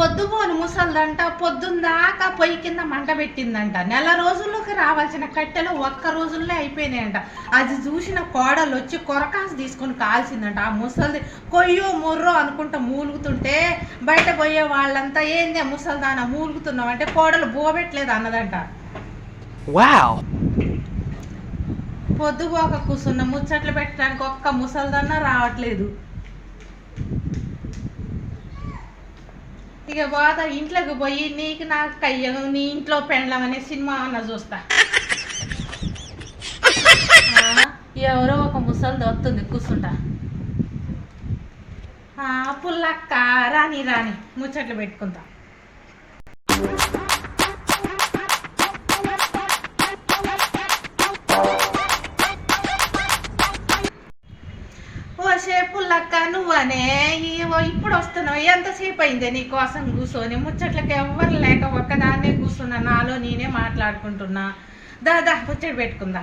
పొద్దుపోను ముసల్దంట పొద్దుందాకా పొయ్యి కింద మంట పెట్టిందంట. నెల రోజుల్లోకి రావాల్సిన కట్టెలు ఒక్క రోజుల్లో అయిపోయినాయంట. అది చూసిన కోడలు వచ్చి కొరకాసు తీసుకొని కాల్చిందంట ఆ ముసలిది కొయ్యో ముర్రో అనుకుంటా మూలుగుతుంటే బయట పోయే వాళ్ళంతా ఏందే ముసల్దాన మూలుగుతున్నావు అంటే కోడలు బోబెట్టలేదు అన్నదంట. Wow. పొద్దుపోక కూర్చున్న ముచ్చట్లు పెట్టడానికి ఒక్క ముసల్దన్నా రావట్లేదు. ఇక పోతా ఇంట్లోకి పోయి నీకు నాకు కయ్యను నీ ఇంట్లో పెండ్లం అనే సినిమా అన్న చూస్తా. ఎవరో ఒక ముసలిది వస్తుంది కూర్చుంటా. ఆ, పుల్లక్క రాని రాని ముచ్చట్లు పెట్టుకుంటా. ఓ లక్క నువ్వనే ఇప్పుడు వస్తున్నావు ఎంతసేపు అయిందే నీ కోసం కూర్చొని ముచ్చట్లకి ఎవ్వరు లేక ఒక్కదాన్నే కూర్చున్నా నాలో నేనే మాట్లాడుకుంటున్నా దాదా ముచ్చట పెట్టుకుందా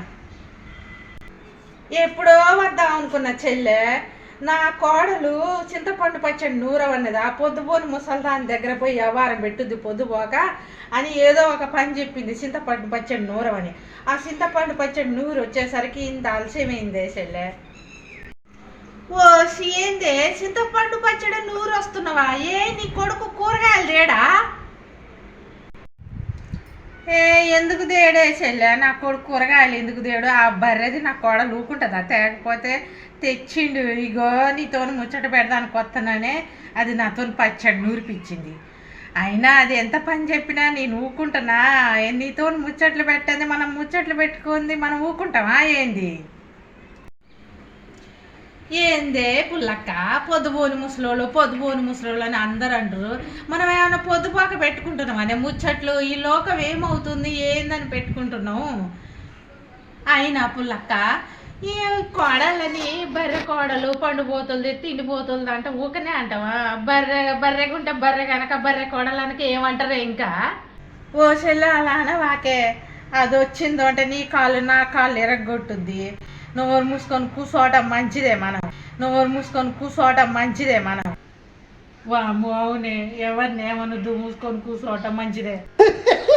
ఎప్పుడో వద్దాం అనుకున్న చెల్లె నా కోడలు చింతపండు పచ్చడి నూరవన్నది ఆ పొద్దుపోని ముసల్దాని దగ్గర పోయి వ్యవహారం పెట్టుద్ది పొద్దుపోక అని ఏదో ఒక పని చెప్పింది చింతపండు పచ్చడి నూరవని ఆ చింతపండు పచ్చడి నూరు వచ్చేసరికి ఇంత ఆలస్యమైందే చెల్లె ఓ ఏందే చింతపండు పచ్చడి నూరు వస్తున్నావా? ఏ నీ కొడుకు కూరగాయలు తేడా? ఏ ఎందుకు తేడే చెల్లె? నా కొడుకు కూరగాయలు ఎందుకు తేడు? ఆ బర్రెది నా కోడలు ఊకుంటుందా తేకపోతే తెచ్చిండు. ఇగో నీతో ముచ్చట పెడదానికి కొత్తననే అది నాతో పచ్చడి నూరిపించింది. అయినా అది ఎంత పని చెప్పినా నేను ఊకుంటున్నా నీతో ముచ్చట్లు పెట్టింది మనం ముచ్చట్లు పెట్టుకుంది మనం ఊకుంటామా ఏంది? ఏందే పుల్లక్క? పొద్దుబోని ముసలోళ్ళు పొద్దుబోని ముసలోళ్ళు అని అందరు అంటారు మనం ఏమైనా పొద్దుపాక పెట్టుకుంటున్నాం అనే ముచ్చట్లు ఈ లోకం ఏమవుతుంది? ఏందని పెట్టుకుంటున్నాం? అయినా పుల్లక్క ఈ కోడలని బర్రె కోడలు పండు పోతుంది తిండి అంటే ఊకనే అంటావా? బర్రె బర్రెగుంటే బర్రె కనుక బర్రె కోడలు ఏమంటారు ఇంకా? ఓ చెల్లె అలా అనవాకే అది వచ్చిందో అంటే నీ కాళ్ళు నా కాళ్ళు ఎరగొట్టుద్ది. నోరు మూసుకొని కూర్చోవటం మంచిదే మనం. నోరు మూసుకొని కూర్చోవటం మంచిదే మనం. వాము అవునే. ఎవరిని ఏమనొద్దు? మూసుకొని కూర్చోవటం మంచిదే.